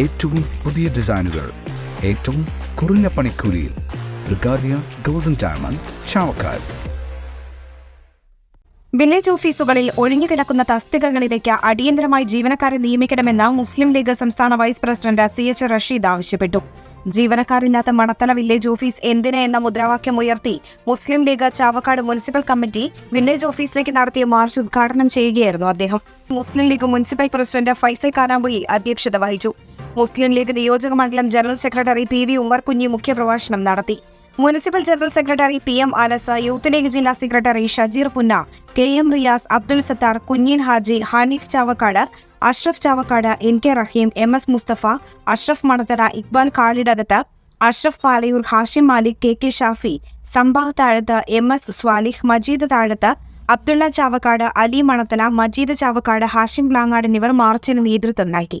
ഏറ്റവും പുതിയ ഡിസൈനുകൾ ഏറ്റവും കുറഞ്ഞ പണിക്കൂലിയിൽ. ബ്രിഗാദിയ ഗോൾഡൻ ഡയമണ്ട് ചാവക്കാൽ വില്ലേജ് ഓഫീസുകളിൽ ഒഴിഞ്ഞുകിടക്കുന്ന തസ്തികകളിലേക്ക് അടിയന്തരമായി ജീവനക്കാരെ നിയമിക്കണമെന്ന് മുസ്ലിം ലീഗ് സംസ്ഥാന vice president C H Rasheed ആവശ്യപ്പെട്ടു. ജീവനക്കാരില്ലാത്ത മണത്തല വില്ലേജ് ഓഫീസ് എന്തിന് എന്ന മുദ്രാവാക്യം ഉയർത്തി Muslim League Chavakkad municipal committee village ഓഫീസിലേക്ക് നടത്തിയ മാർച്ച് ഉദ്ഘാടനം ചെയ്യുകയായിരുന്നു അദ്ദേഹം. മുസ്ലിം ലീഗ് മുനിസിപ്പൽ പ്രസിഡന്റ് ഫൈസൽ കാനാമ്പുഴി അധ്യക്ഷത വഹിച്ചു. മുസ്ലിം ലീഗ് നിയോജക മണ്ഡലം general secretary P V Umar Kunhi മുഖ്യപ്രഭാഷണം നടത്തി. Municipal general secretary P M Anas youth league ജില്ലാ secretary Shajeer Punna K M Riyas Abdul Sathar കുഞ്ഞിൻ Haji Hanif Chavakkad Ashraf Chavakkad N K Rahim M S Musthafa Ashraf Manathara Iqbal Kalidakath Ashraf Palayur Hashim Malik K K Shafi Sambah Thazhath M S Swalih Majeed താഴത്ത് അബ്ദുള്ള ചാവക്കാട് അലി മണത്തല മജീദ് ചാവക്കാട് ഹാഷിം ബ്ലാങ്ങാട് എന്നിവർ മാർച്ചിന് നേതൃത്വം നൽകി.